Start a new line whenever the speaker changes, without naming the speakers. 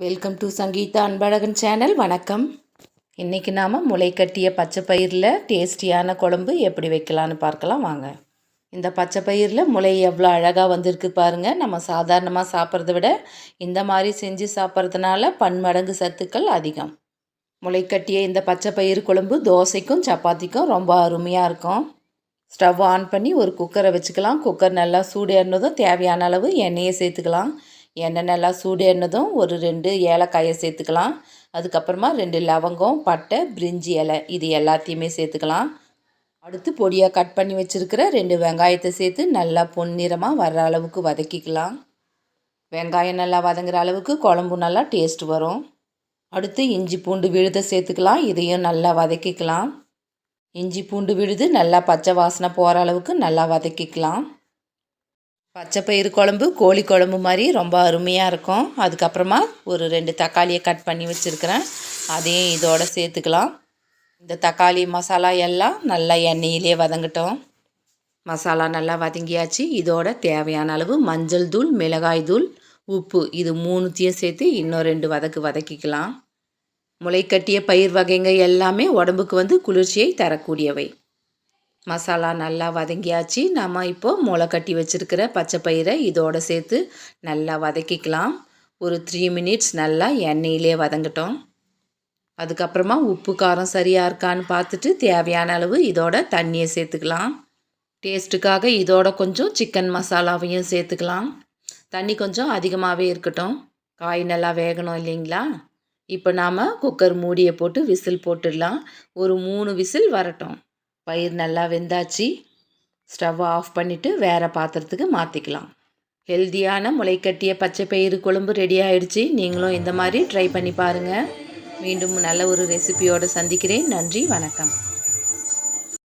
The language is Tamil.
Welcome to Sangeetha Anbazhagan channel வணக்கம். இன்றைக்கி நாம் முளை கட்டிய பச்சை பயிரில் டேஸ்டியான குழம்பு எப்படி வைக்கலான்னு பார்க்கலாம். வாங்க. இந்த பச்சை பயிரில் முளை எவ்வளோ அழகாக வந்திருக்கு பாருங்கள் நம்ம சாதாரணமாக சாப்பிட்றத விட இந்த மாதிரி செஞ்சு சாப்பிட்றதுனால பன்மடங்கு சத்துக்கள் அதிகம். முளை கட்டிய இந்த பச்சை பயிறு குழம்பு தோசைக்கும் சப்பாத்திக்கும் ரொம்ப அருமையாக இருக்கும். ஸ்டவ் ஆன் பண்ணி ஒரு குக்கரை வச்சுக்கலாம். குக்கர் நல்லா சூடேறினதும் தேவையான அளவு எண்ணெயை சேர்த்துக்கலாம். எண்ணெய் நல்லா சூடேறினதும் ஒரு ரெண்டு ஏலக்காயை சேர்த்துக்கலாம். அதுக்கப்புறமா ரெண்டு லவங்கம் பட்டை பிரிஞ்சி இலை இது எல்லாத்தையுமே சேர்த்துக்கலாம். அடுத்து பொடியாக கட் பண்ணி வச்சுருக்கிற ரெண்டு வெங்காயத்தை சேர்த்து நல்லா பொன்னிறமாக வர்ற அளவுக்கு வதக்கிக்கலாம். வெங்காயம் நல்லா வதங்குற அளவுக்கு குழம்பு நல்லா டேஸ்ட் வரும். அடுத்து இஞ்சி பூண்டு விழுதை சேர்த்துக்கலாம் இதையும் நல்லா வதக்கிக்கலாம். இஞ்சி பூண்டு விழுது நல்லா பச்சை வாசனை போகிற அளவுக்கு நல்லா வதக்கிக்கலாம். பச்சை பயிறு குழம்பு கோழி குழம்பு மாதிரி ரொம்ப அருமையாக இருக்கும். அதுக்கப்புறமா ஒரு ரெண்டு தக்காளியை கட் பண்ணி வச்சுருக்கிறேன். அதையும் இதோடு சேர்த்துக்கலாம். இந்த தக்காளி மசாலா எல்லாம் நல்லா எண்ணெயிலே வதங்கட்டும். மசாலா நல்லா வதங்கியாச்சு. இதோட தேவையான அளவு மஞ்சள் தூள் மிளகாய் தூள் உப்பு இது மூணுத்தையும் சேர்த்து இன்னும் ரெண்டு வதக்கு வதக்கிக்கலாம். முளைக்கட்டிய பயிர் வகைங்க எல்லாமே உடம்புக்கு வந்து குளிர்ச்சியை தரக்கூடியவை. மசாலா நல்லா வதங்கியாச்சு. நம்ம இப்போது முளை கட்டி வச்சுருக்கிற பச்சை பயிரை இதோடு சேர்த்து நல்லா வதக்கிக்கலாம். ஒரு த்ரீ மினிட்ஸ் நல்லா எண்ணெயிலே வதங்கட்டும். அதுக்கப்புறமா உப்பு காரம் சரியாக இருக்கான்னு பார்த்துட்டு தேவையான அளவு இதோட தண்ணியை சேர்த்துக்கலாம். டேஸ்ட்டுக்காக இதோட கொஞ்சம் சிக்கன் மசாலாவையும் சேர்த்துக்கலாம். தண்ணி கொஞ்சம் அதிகமாகவே இருக்கட்டும். காய் நல்லா வேகணும் இல்லைங்களா? இப்போ நாம் குக்கர் மூடியை போட்டு விசில் போட்டுடலாம். ஒரு மூணு விசில் வரட்டும். பயிர் நல்லா வெந்தாச்சு. ஸ்டவ்வை ஆஃப் பண்ணிவிட்டு வேறு பாத்திரத்துக்கு மாற்றிக்கலாம் ஹெல்த்தியான முளைக்கட்டிய பச்சை பயிறு குழம்பு ரெடி ஆயிடுச்சு. நீங்களும் இந்த மாதிரி ட்ரை பண்ணி பாருங்கள் மீண்டும் நல்ல ஒரு ரெசிபியோடு சந்திக்கிறேன். நன்றி வணக்கம்.